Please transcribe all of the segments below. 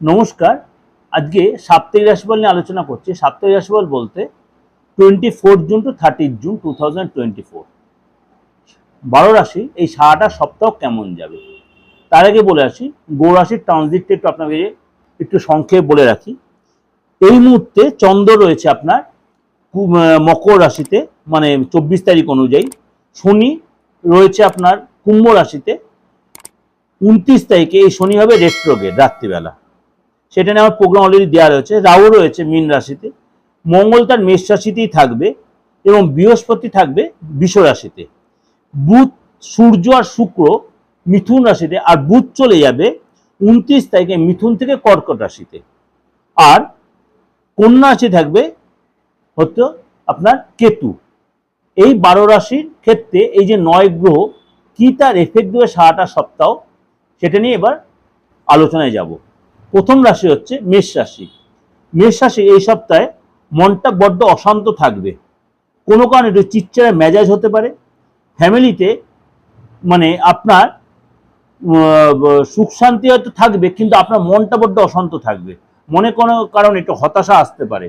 নমস্কার। আজকে সাপ্তাহিক রাশিফল নিয়ে আলোচনা করছি। সাপ্তাহিক রাশিফল বলতে twenty four June to thirty June two thousand twenty four বারো রাশি, এই সারাটা সপ্তাহ কেমন যাবে? তার আগে বলে আসি গো রাশির ট্রানজিটটা একটু আপনাকে একটু সংক্ষেপে বলে রাখি। এই মুহূর্তে চন্দ্র রয়েছে আপনার মকর রাশিতে মানে চব্বিশ তারিখ অনুযায়ী। শনি রয়েছে আপনার কুম্ভ রাশিতে। উনত্রিশ তারিখে এই শনি হবে রেট্রোগেট রাত্রিবেলা। সেটা নিয়ে আমার প্রোগ্রাম অলরেডি দেওয়া রয়েছে, রাহু রয়েছে মীন রাশিতে, মঙ্গল তার মেষ রাশিতেই থাকবে এবং বৃহস্পতি থাকবে বিষ রাশিতে। বুধ, সূর্য আর শুক্র মিথুন রাশিতে, আর বুধ চলে যাবে উনত্রিশ তারিখে মিথুন থেকে কর্কট রাশিতে। আর কন্যা রাশি থাকবে হচ্ছে আপনার কেতু। এই বারো রাশির ক্ষেত্রে এই যে নয় গ্রহ, কি তার এফেক্ট দেবে সারাটা সপ্তাহ, সেটা নিয়ে এবার আলোচনায় যাব। প্রথম রাশি হচ্ছে মেষ রাশি। মেষ রাশি এই সপ্তাহে মনটা বড্ড অশান্ত থাকবে। কোনো কারণে একটু চিচ্চারে মেজাজ হতে পারে। ফ্যামিলিতে মানে আপনার সুখ শান্তি হয়তো থাকবে, কিন্তু আপনার মনটা বড্ড অশান্ত থাকবে। মনে কোনো কারণে একটু হতাশা আসতে পারে।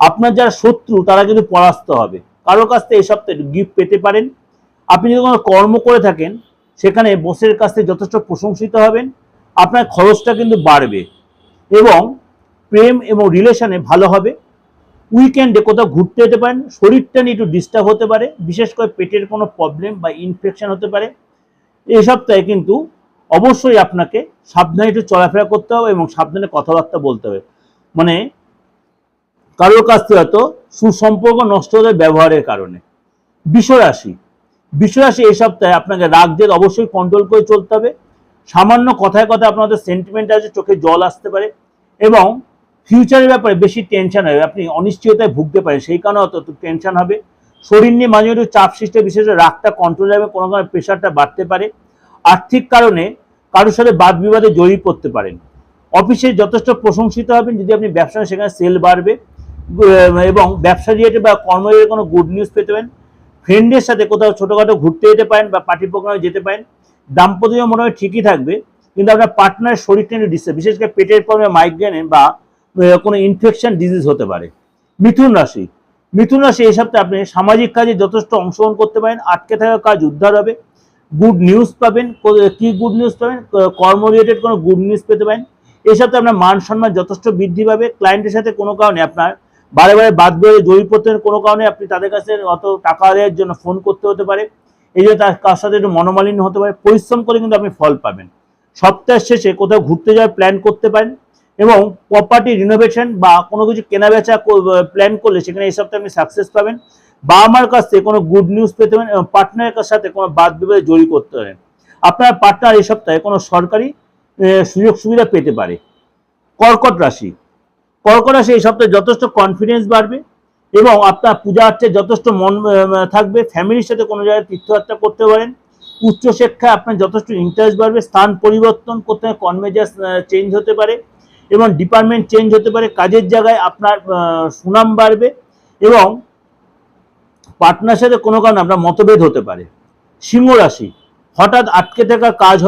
আপনার যারা শত্রু, তারা কিন্তু পরাস্ত হবে। কারোর কাছ থেকে এই সপ্তাহে একটু গিফট পেতে পারেন। আপনি যদি কোনো কর্ম করে থাকেন, সেখানে বসের কাছ থেকে যথেষ্ট প্রশংসিত হবেন। আপনার খরচটা কিন্তু বাড়বে। এবং প্রেম এবং রিলেশনে ভালো হবে। উইকেন্ডে কোথাও ঘুরতে যেতে পারেন, শরীরটা নিয়ে একটু ডিস্টার্ব হতে পারে, বিশেষ করে পেটের কোনো প্রবলেম বা ইনফেকশন হতে পারে। এই সপ্তাহে কিন্তু অবশ্যই আপনাকে সাবধানে একটু চলাফেরা করতে হবে এবং সাবধানে কথাবার্তা বলতে হবে। মানে কারোর কাছ থেকে হয়তো সুসম্পর্ক নষ্ট হতে ব্যবহারের কারণে। বিশ্বরাশি বিশ্বরাশি এই সপ্তাহে আপনাকে রাগ অবশ্যই কন্ট্রোল করে চলতে হবে। সামান্য কথায় কথায় আপনাদের সেন্টিমেন্ট আছে, চোখে জল আসতে পারে এবং ফিউচারের ব্যাপারে বেশি টেনশন হবে। আপনি অনিশ্চয়তায় ভুগতে পারেন, সেই কারণে অত টেনশন হবে। শরীর নিয়ে মাঝে মাঝে চাপ সৃষ্টি বিশেষ রাগটা কন্ট্রোল হবে, কোনো কারণে প্রেশারটা বাড়তে পারে। আর্থিক কারণে কারোর সাথে বাদ বিবাদে জড়িয়ে পড়তে পারেন। অফিসে যথেষ্ট প্রশংসিত হবেন, যদি আপনি ব্যবসা সেখানে সেল বাড়বে। এবং ব্যবসা রিলেটেড বা কর্ম কোনো গুড নিউজ পেতে পারেন। ফ্রেন্ডের সাথে কোথাও ছোটোখাটো ঘুরতে যেতে পারেন বা পার্টি প্রোগ্রামে যেতে পারেন। দাম্পত্য মনে হয় ঠিকই থাকবে, কিন্তু আপনার পার্টনারের শরীরটা একটু ডিস্টার্ব বিশেষ করে পেটের প্রবলেম মাইগ্রেনে বা কোনো ইনফেকশন ডিজিজ হতে পারে। মিথুন রাশি মিথুন রাশি এই সপ্তাহে আপনি সামাজিক কাজে যথেষ্ট অংশগ্রহণ করতে পারেন, আটকে থাকা কাজ উদ্ধার হবে গুড নিউজ পাবেন, কি গুড নিউজ পাবেন কর্ম রিলেটেড কোনো গুড নিউজ পেতে পারেন। এই সপ্তাহে আপনার মান সম্মান যথেষ্ট বৃদ্ধি পাবে ক্লায়েন্টের সাথে কোনো কারণে আপনার বারে বারে বাদ দিয়ে জড়িয়ে পড়তে কোনো কারণে আপনি তাদের কাছে অত টাকা দেওয়ার জন্য ফোন করতে হতে পারে। এই যে তার কার সাথে একটু মনোমালিন্য হতে পারে, পরিশ্রম করে কিন্তু আপনি ফল পাবেন। সপ্তাহের শেষে কোথাও ঘুরতে যাওয়ার প্ল্যান করতে পারেন এবং প্রপার্টি রিনোভেশন বা কোনো কিছু কেনা বেচা প্ল্যান করলে সেখানে এই সপ্তাহে আপনি সাকসেস পাবেন। বাবা মার কাছ থেকে কোনো গুড নিউজ পেতে পারেন এবং পার্টনারের সাথে কোনো বাদ বিবাদে জড়িয়ে করতে পারেন। আপনার পার্টনার এই সপ্তাহে কোনো সরকারি সুযোগ সুবিধা পেতে পারে। কর্কট রাশি। কর্কট রাশি এই সপ্তাহে যথেষ্ট কনফিডেন্স বাড়বে। এবং আপনার পূজা আর্চে যথেষ্ট মন থাকবে। ফ্যামিলির সাথে কোনো জায়গায় তীর্থযাত্রা করতে পারেন। উচ্চশিক্ষায় আপনার যথেষ্ট ইন্টারেস্ট বাড়বে। স্থান পরিবর্তন করতে কনমেজাস চেঞ্জ হতে পারে এবং ডিপার্টমেন্ট চেঞ্জ হতে পারে। কাজের জায়গায় আপনার সুনাম বাড়বে এবং পার্টনার সাথে কোনো কারণে আপনার মতভেদ হতে পারে। সিংহ রাশি, হঠাৎ আটকে থাকা কাজ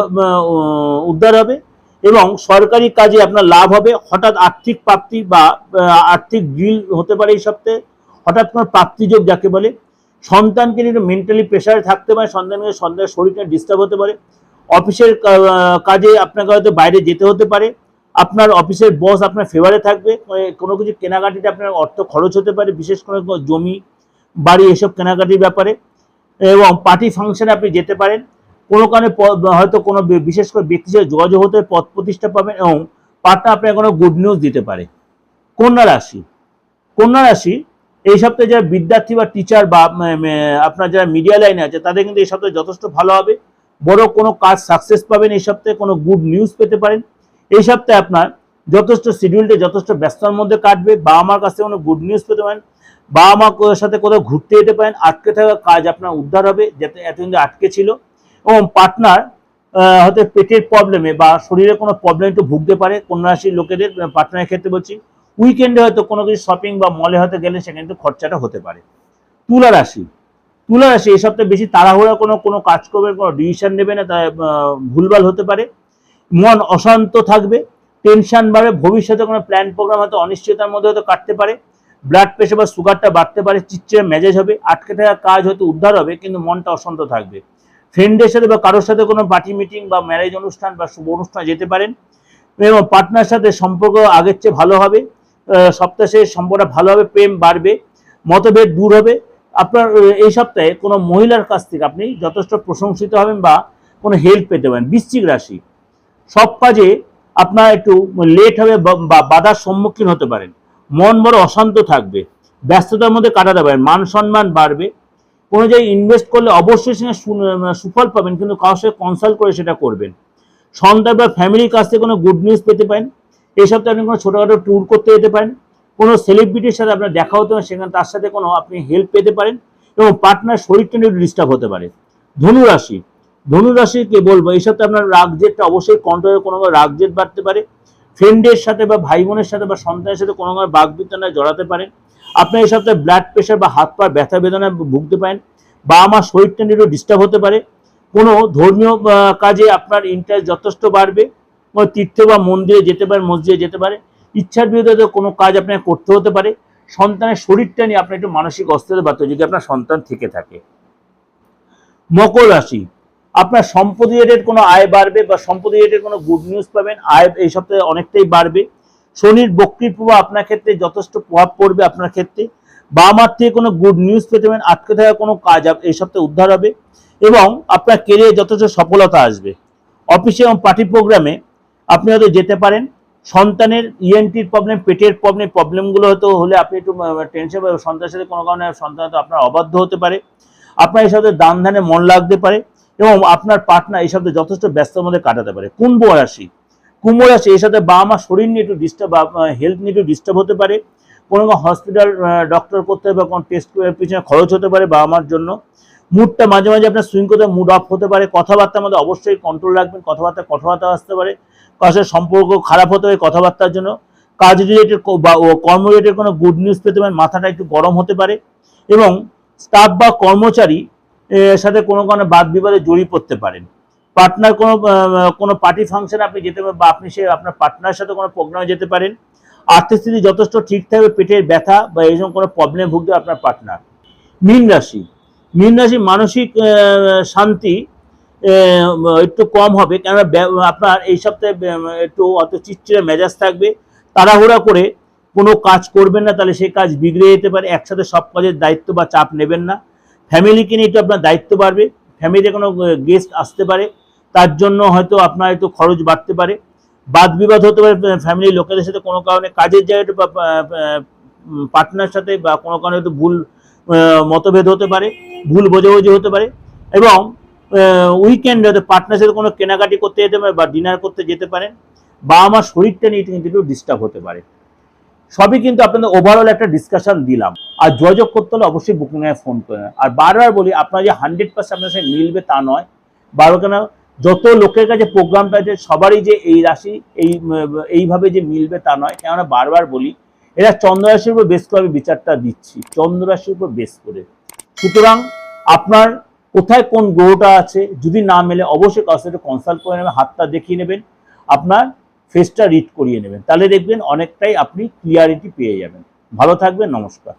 উদ্ধার হবে এবং সরকারি কাজে আপনার লাভ হবে। হঠাৎ আর্থিক প্রাপ্তি বা আর্থিক বিল হতে পারে এই সপ্তাহে। হঠাৎ কোনো প্রাপ্তিযোগ যাকে বলে, সন্তানকে নিয়ে মেন্টালি প্রেশারে থাকতে পারে সন্তানকে সন্তানের শরীরটা ডিস্টার্ব হতে পারে অফিসের কাজে আপনাকে হয়তো বাইরে যেতে হতে পারে, আপনার অফিসের বস আপনার ফেভারে থাকবে কোনো কিছু কেনাকাটিতে আপনার অর্থ খরচ হতে পারে, বিশেষ করে জমি, বাড়ি এসব কেনাকাটির ব্যাপারে, এবং পার্টি ফাংশনে আপনি যেতে পারেন, কোনো কারণে হয়তো কোনো বিশেষ করে ব্যক্তির সাথে যোগাযোগ হতে পথ প্রতিষ্ঠা পাবেন, এবং পার্টনার আপনাকে কোনো গুড নিউজ দিতে পারে। কন্যা রাশি কন্যা রাশি এই সপ্তাহে যারা বিদ্যার্থী বা টিচার বা আপনার যারা মিডিয়া লাইনে আছে, তাদের কিন্তু এই সপ্তাহে যথেষ্ট ভালো হবে। বড় কোনো কাজ সাকসেস পাবেন এই সপ্তাহে, কোনো গুড নিউজ পেতে পারেন। এই সপ্তাহে আপনার যথেষ্ট শিডিউলটা যথেষ্ট ব্যস্ততার মধ্যে কাটবে বাবা মার কাছ কোনো গুড নিউজ পেতে পারেন বাবা মা সাথে কোথাও ঘুরতে যেতে পারেন, আটকে থাকা কাজ আপনার উদ্ধার হবে, যাতে এতদিন আটকে ছিল। এবং পার্টনার হয়তো পেটের প্রবলেমে বা শরীরে কোনো প্রবলেম একটু ভুগতে পারে কন্যা রাশির লোকেদের পার্টনারের ক্ষেত্রে বলছি। উইকেন্ডে হয়তো কোনো কিছু শপিং বা মলে হয়তো গেলে সেখানে কিন্তু খরচাটা হতে পারে। তুলা রাশি। তুলা রাশি, এই সপ্তাহে বেশি তাড়াহুড়া কোনো কোনো কাজ করবে, কোনো ডিসিশন নেবে না, তাই ভুলভাল হতে পারে। মন অশান্ত থাকবে টেনশন বাড়বে, ভবিষ্যতে কোনো প্ল্যান প্রোগ্রাম হয়তো অনিশ্চয়তার মধ্যে হয়তো কাটতে পারে। ব্লাড প্রেশার বা সুগারটা বাড়তে পারে চিচ্চিড়ে মেজাজ হবে, আটকে থাকা কাজ হয়তো উদ্ধার হবে, কিন্তু মনটা অশান্ত থাকবে। ফ্রেন্ডের সাথে বা কারোর সাথে কোনো পার্টি মিটিং বা ম্যারেজ অনুষ্ঠান বা শুভ অনুষ্ঠানে যেতে পারেন। এবং পার্টনার সাথে সম্পর্ক আগের চেয়ে ভালো হবে। সপ্তাহ শেষে সম্পর্কটা ভালো হবে প্রেম বাড়বে, মতভেদ দূর হবে। আপনার এই সপ্তাহে কোনো মহিলার কাছ থেকে আপনি যথেষ্ট প্রশংসিত হবেন বা কোনো হেল্প পেতে পারেন। বৃশ্চিক রাশি, সব কাজে আপনার একটু লেট হবে বা বাধার সম্মুখীন হতে পারেন। মন বড় অশান্ত থাকবে, ব্যস্ততার মধ্যে কাটাতে পারেন, মান সম্মান বাড়বে। কোনো জায়গায় ইনভেস্ট করলে অবশ্যই সেখানে সুফল পাবেন, কিন্তু কারোর সাথে কনসাল্ট করে সেটা করবেন। সন্তান বা ফ্যামিলির কাছ থেকে কোনো গুড নিউজ পেতে পারেন। এই সপ্তাহে আপনি কোনো ছোটোখাটো ট্যুর করতে যেতে পারেন। কোনো সেলিব্রিটির সাথে আপনার দেখা হতে পারে, সেখানে তার সাথে কোনো আপনি হেল্প পেতে পারেন এবং পার্টনার শরীরটা একটু ডিস্টার্ব হতে পারে। ধনু রাশি ধনু রাশিকে বলব, এই সপ্তাহে আপনার রাগ জেদটা অবশ্যই কন্ট্রোলে কোনো রাগ জেদ বাড়তে পারে। ফ্রেন্ডের সাথে বা ভাই বোনের সাথে বা সন্তানের সাথে কোনো বাঘ বিতরণায় জড়াতে পারেন। আপনি এই সপ্তাহে ব্লাড প্রেশার বা হাত পা ব্যথা বেদনায় ভুগতে পারেন। বা আমার শরীরটা একটু ডিস্টার্ব হতে পারে। কোনো ধর্মীয় কাজে আপনার ইন্টারেস্ট যথেষ্ট বাড়বে। তীর্থ বা মন্দিরে যেতে পারে, মসজিদে যেতে পারে, ইচ্ছার বিরুদ্ধে কোনো কাজ আপনাকে করতে হতে পারে, সন্তানের শরীরটা নিয়ে আপনার একটু মানসিক অস্থিরতা বাড়তে যদি আপনার সন্তান থেকে থাকে। মকর রাশি, আপনার সম্পত্তি রেটের কোনো আয় বাড়বে বা সম্পত্তি রেটের কোনো গুড নিউজ পাবেন, আয় এই সপ্তাহে অনেকটাই বাড়বে। শনির বক্রির প্রভাব আপনার ক্ষেত্রে যথেষ্ট প্রভাব পড়বে আপনার ক্ষেত্রে। বা আমার থেকে কোনো গুড নিউজ পেতে পারেন, আটকে থাকা কোনো কাজ এই সপ্তাহে উদ্ধার হবে এবং আপনার কেরিয়ারে যথেষ্ট সফলতা আসবে। অফিসে এবং পার্টি প্রোগ্রামে আপনি হয়তো যেতে পারেন। সন্তানের ইএনটির প্রবলেম পেটের প্রবলেম প্রবলেমগুলো হয়তো হলে আপনি একটু টেনশন সন্তানের সাথে কোনো কারণে সন্তান হয়তো আপনার অবাধ্য হতে পারে। আপনার এই সাথে দান ধ্যানে মন লাগতে পারে এবং আপনার পার্টনার এই সাথে যথেষ্ট ব্যস্ততার মধ্যে কাটাতে পারে। কুম্ভ রাশি। কুম্ভ রাশি এর সাথে বা আমার শরীর নিয়ে একটু ডিস্টার্ব হেলথ নিয়ে একটু ডিস্টার্ব হতে পারে। কোনো হসপিটাল ডক্টর করতে হবে বা কোনো টেস্ট পিছনে খরচ হতে পারে বাবা মার জন্য। মুডটা মাঝে মাঝে আপনার সুইং করতে মুড অফ হতে পারে, কথাবার্তার মধ্যে অবশ্যই কন্ট্রোল রাখবেন, কথাবার্তা কথাবার্তা আসতে পারে সাথে সম্পর্ক খারাপ হতে পারে কথাবার্তার জন্য। কাজ রিলেটেড বা কর্ম রিলেটেড কোনো গুড নিউজ পেতে পারেন, মাথাটা একটু গরম হতে পারে এবং স্টাফ বা কর্মচারী সাথে কোনো কোনো বাদ বিবাদে জড়িয়ে পড়তে পারেন। পার্টনার কোনো কোনো পার্টি ফাংশনে আপনি যেতে পারেন বা আপনি সে আপনার পার্টনারের সাথে কোনো প্রোগ্রামে যেতে পারেন। আর্থিক স্থিতি যথেষ্ট ঠিক থাকবে পেটের ব্যথা বা এই রকম কোনো প্রবলেম ভুগতে আপনার পার্টনার মীন রাশি মীন রাশি মানসিক শান্তি একটু কম হবে। কেননা আপনার এই সপ্তাহে একটু অত চিচ্চিরে মেজাজ থাকবে। তাড়াহুড়া করে কোনো কাজ করবেন না, তাহলে সেই কাজ বিগড়ে যেতে পারে। একসাথে সব কাজের দায়িত্ব বা চাপ নেবেন না। ফ্যামিলিকে নিয়ে একটু আপনার দায়িত্ব বাড়বে। ফ্যামিলিতে কোনো গেস্ট আসতে পারে। তার জন্য হয়তো আপনার একটু খরচ বাড়তে পারে। বাদ বিবাদ হতে পারে ফ্যামিলির লোকেদের সাথে কোনো কারণে, কাজের জায়গায় পার্টনার সাথে বা কোনো কারণে একটু ভুল মতভেদ হতে পারে, ভুল বোঝাবুঝি হতে পারে এবং উইকেন্ডে হয়তো পার্টনার সাথে কোনো কেনাকাটি করতে যেতে পারে বা ডিনার করতে যেতে পারেন বা আমার শরীরটা নিয়ে কিন্তু একটু ডিস্টার্ব হতে পারে। সবই কিন্তু আপনাদের ওভারঅল একটা ডিসকাশন দিলাম। আর যোগাযোগ করতে হলে অবশ্যই বুকিংয়ে ফোন করেন আর বারবার বলি, আপনার যে হান্ড্রেড পার্সেন্ট আপনার সাথে মিলবে তা নয়। বারো কেন? যত লোকের কাছে প্রোগ্রামটা আছে সবারই যে এই রাশি, এই, এইভাবে যে মিলবে তা নয়। কেননা বারবার বলি এরা চন্দ্র রাশির উপর বেস করে আমি বিচারটা দিচ্ছি চন্দ্র রাশির উপর বেস করে। সুতরাং আপনার কোথায় কোন গ্রহটা আছে, যদি না মেলে অবশ্যই কারোর সাথে কনসাল্ট করে নেবেন, হাতটা দেখিয়ে নেবেন, আপনার ফেসটা রিড করিয়ে নেবেন। তাহলে দেখবেন অনেকটাই আপনি ক্লিয়ারিটি পেয়ে যাবেন। ভালো থাকবেন, নমস্কার।